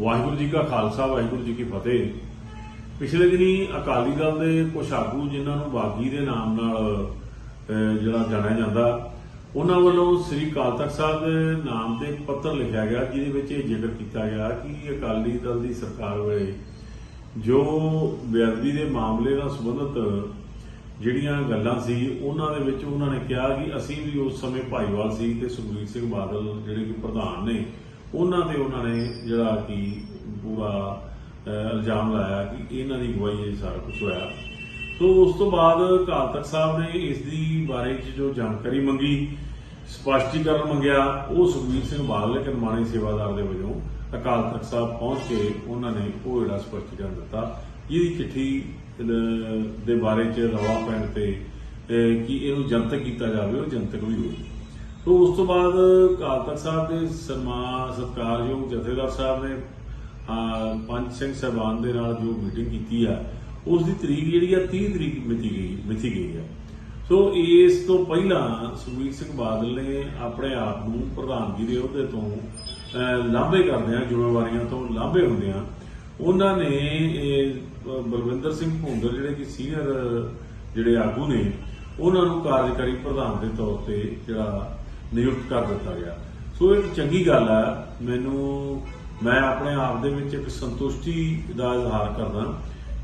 ਵਾਹਿਗੁਰੂ ਜੀ ਕਾ ਖਾਲਸਾ, ਵਾਹਿਗੁਰੂ ਜੀ ਕੀ ਫਤਿਹ। ਪਿਛਲੇ ਦਿਨੀ ਅਕਾਲੀ ਦਲ ਦੇ ਕੁਝ ਆਗੂ ਜਿਨ੍ਹਾਂ ਨੂੰ ਬਾਗੀ ਦੇ ਨਾਮ ਨਾਲ ਜਿਹੜਾ ਜਾਣਿਆ ਜਾਂਦਾ, ਉਹਨਾਂ ਵੱਲੋਂ ਸ੍ਰੀ ਅਕਾਲ ਤਖਤ ਸਾਹਿਬ ਦੇ ਨਾਮ ਤੇ ਪੱਤਰ ਲਿਖਿਆ ਗਿਆ, ਜਿਹਦੇ ਵਿੱਚ ਇਹ ਜ਼ਿਕਰ ਕੀਤਾ ਗਿਆ ਕਿ ਅਕਾਲੀ ਦਲ ਦੀ ਸਰਕਾਰ ਵੇਲੇ ਜੋ ਬੇਅਦਬੀ ਦੇ ਮਾਮਲੇ ਨਾਲ ਸੰਬੰਧਿਤ ਜਿਹੜੀਆਂ ਗੱਲਾਂ ਸੀ, ਉਹਨਾਂ ਦੇ ਵਿੱਚ ਉਹਨਾਂ ਨੇ ਕਿਹਾ ਕਿ ਅਸੀਂ ਵੀ ਉਸ ਸਮੇਂ ਭਾਈਵਾਲ ਸੀ ਤੇ ਸੁਖਬੀਰ ਸਿੰਘ ਬਾਦਲ ਜਿਹੜੇ ਕਿ ਪ੍ਰਧਾਨ ਨੇ ਉਹਨਾਂ ਤੇ ਉਹਨਾਂ ਨੇ ਜਿਹੜਾ ਕਿ ਪੂਰਾ ਇਲਜ਼ਾਮ ਲਾਇਆ ਕਿ ਇਹਨਾਂ ਦੀ ਗਵਾਹੀ ਇਹ ਸਾਰਾ ਕੁਝ ਹੋਇਆ। ਸੋ ਉਸ ਤੋਂ ਬਾਅਦ ਅਕਾਲ ਤਖਤ ਸਾਹਿਬ ਨੇ ਇਸ ਦੀ ਬਾਰੇ ਚ ਜੋ ਜਾਣਕਾਰੀ ਮੰਗੀ, ਸਪਸ਼ਟੀਕਰਨ ਮੰਗਿਆ, ਉਹ ਸੁਖਬੀਰ ਸਿੰਘ ਬਾਦਲ ਇੱਕ ਨਿਮਾਣੇ ਸੇਵਾਦਾਰ ਦੇ ਵਜੋਂ ਅਕਾਲ ਤਖਤ ਸਾਹਿਬ ਪਹੁੰਚ ਕੇ ਉਹਨਾਂ ਨੇ ਉਹ ਜਿਹੜਾ ਸਪਸ਼ਟੀਕਰਨ ਦਿੱਤਾ। ਇਹਦੀ ਚਿੱਠੀ ਦੇ ਬਾਰੇ ਚ ਰਵਾ ਪੈਣ ਤੇ ਕਿ ਇਹਨੂੰ ਜਨਤਕ ਕੀਤਾ ਜਾਵੇ, ਉਹ ਜਨਤਕ ਵੀ ਹੋਈ ਤੋ ਉਸ ਤੋਂ ਬਾਅਦ ਅਕਾਲ ਤਖਤ ਸਾਹਿਬ ਦੇ ਸਨਮਾਨ ਸਤਿਕਾਰਯੋਗ ਜਥੇਦਾਰ ਸਾਹਿਬ ਨੇ ਅਹ, ਪੰਜ ਸਿੰਘ ਸਾਹਿਬਾਨ ਦੇ ਨਾਲ ਜੋ ਮੀਟਿੰਗ ਕੀਤੀ ਆ ਉਸ ਦੀ ਤਰੀਕ ਜਿਹੜੀ ਆ 30 ਤਰੀਕ ਮਿਤੀ ਗਈ ਮਿਤੀ ਗਈ ਆ। ਸੋ ਇਸ ਤੋਂ ਪਹਿਲਾਂ ਸੁਖਬੀਰ ਸਿੰਘ ਬਾਦਲ ਨੇ ਆਪਣੇ ਆਪ ਨੂੰ ਪ੍ਰਧਾਨਗੀ ਦੇ ਅਹੁਦੇ ਤੋਂ ਅਹ, ਲਾਂਭੇ ਕਰਦਿਆਂ ਜ਼ਿੰਮੇਵਾਰੀਆਂ ਤੋਂ ਲਾਂਭੇ ਹੁੰਦਿਆਂ ਉਹਨਾਂ ਨੇ ਬਲਵਿੰਦਰ ਸਿੰਘ ਭੁੰਦਰ ਜਿਹੜੇ ਕਿ ਸੀਨੀਅਰ ਜਿਹੜੇ ਆਗੂ ਨੇ ਉਹਨਾਂ ਨੂੰ ਕਾਰਜਕਾਰੀ ਪ੍ਰਧਾਨ ਦੇ ਤੌਰ ਤੇ ਜਿਹੜਾ ਨਿਯੁਕਤ ਕਰ ਦਿੱਤਾ ਗਿਆ। ਸੋ ਇਹ ਇੱਕ ਚੰਗੀ ਗੱਲ ਹੈ ਮੈਨੂੰ, ਮੈਂ ਆਪਣੇ ਆਪ ਦੇ ਵਿੱਚ ਇੱਕ ਸੰਤੁਸ਼ਟੀ ਦਾ ਇਜ਼ਹਾਰ ਕਰਦਾ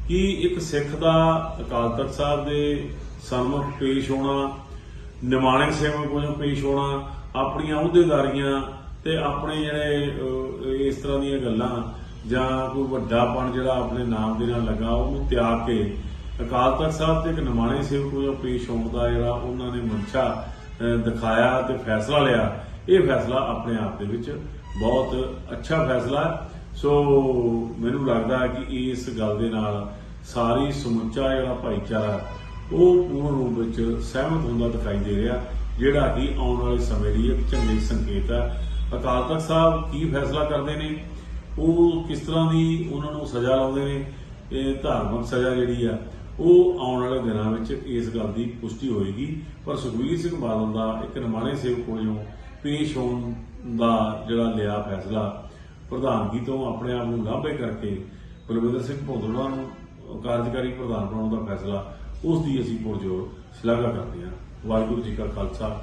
ਕਿ ਇੱਕ ਸਿੱਖ ਦਾ ਅਕਾਲ ਤਖਤ ਸਾਹਿਬ ਦੇ ਸਨਮੁਖ ਪੇਸ਼ ਹੋਣਾ, ਨਿਮਾਣਕ ਸੇਵਕ ਵਜੋਂ ਪੇਸ਼ ਹੋਣਾ, ਆਪਣੀਆਂ ਅਹੁਦੇਦਾਰੀਆਂ ਤੇ ਆਪਣੇ ਜਿਹੜੇ ਇਸ ਤਰ੍ਹਾਂ ਦੀਆਂ ਗੱਲਾਂ ਜਾਂ ਕੋਈ ਵੱਡਾਪਣ ਜਿਹੜਾ ਆਪਣੇ ਨਾਮ ਦੇ ਨਾਲ ਲੱਗਾ, ਉਹਨੂੰ ਤਿਆਗ ਕੇ ਅਕਾਲ ਤਖਤ ਸਾਹਿਬ ਤੇ ਇੱਕ ਨਿਮਾਣੇ ਸੇਵਕ ਵਜੋਂ ਪੇਸ਼ ਹੋਣ ਦਾ ਜਿਹੜਾ ਉਹਨਾਂ ਨੇ ਮਨਸ਼ਾ ਦਿਖਾਇਆ ਤੇ ਫੈਸਲਾ ਲਿਆ। ਇਹ ਫੈਸਲਾ ਆਪਣੇ ਆਪ ਦੇ ਵਿੱਚ ਬਹੁਤ ਅੱਛਾ ਫੈਸਲਾ ਸੋ ਮੈਨੂੰ ਲੱਗਦਾ ਕਿ ਇਸ ਗੱਲ ਦੇ ਨਾਲ ਸਾਰੀ ਸਮੁੱਚਾ ਜਿਹੜਾ ਭਾਈਚਾਰਾ, ਉਹ ਪੂਰਨ ਰੂਪ ਵਿੱਚ ਸਹਿਮਤ ਹੁੰਦਾ ਦਿਖਾਈ ਦੇ ਰਿਹਾ, ਜਿਹੜਾ ਕਿ ਆਉਣ ਵਾਲੇ ਸਮੇਂ ਲਈ ਇੱਕ ਚੰਗੇ ਸੰਕੇਤ ਹੈ। ਅਕਾਲ ਤਖਤ ਸਾਹਿਬ ਕੀ ਫੈਸਲਾ ਕਰਦੇ ਨੇ? ਉਹ ਕਿਸ ਤਰ੍ਹਾਂ ਦੀ ਉਹਨਾਂ ਨੂੰ ਸਜ਼ਾ ਲਾਉਂਦੇ ਨੇ? ਇਹ ਧਾਰਮਿਕ ਸਜ਼ਾ ਜਿਹੜੀ ਆ ਉਹ ਆਉਣ ਵਾਲੇ ਦਿਨਾਂ ਵਿੱਚ ਇਸ ਗੱਲ ਦੀ ਪੁਸ਼ਟੀ ਹੋਏਗੀ। ਪਰ ਸੁਖਬੀਰ ਸਿੰਘ ਬਾਦਲ ਦਾ ਇੱਕ ਨਿਮਾਣੇ ਸੇਵਕ ਵਜੋਂ ਪੇਸ਼ ਹੋਣ ਦਾ ਜਿਹੜਾ ਲਿਆ ਫੈਸਲਾ, ਪ੍ਰਧਾਨਗੀ ਤੋਂ ਆਪਣੇ ਆਪ ਨੂੰ ਲਾਭੇ ਕਰਕੇ ਬਲਵਿੰਦਰ ਸਿੰਘ ਭੋਦੜਾ ਨੂੰ ਕਾਰਜਕਾਰੀ ਪ੍ਰਧਾਨ ਬਣਾਉਣ ਦਾ ਫੈਸਲਾ, ਉਸ ਦੀ ਅਸੀਂ ਪੁਰਜੋਰ ਸ਼ਲਾਘਾ ਕਰਦੇ ਹਾਂ। ਵਾਹਿਗੁਰੂ ਜੀ ਕਾ ਖਾਲਸਾ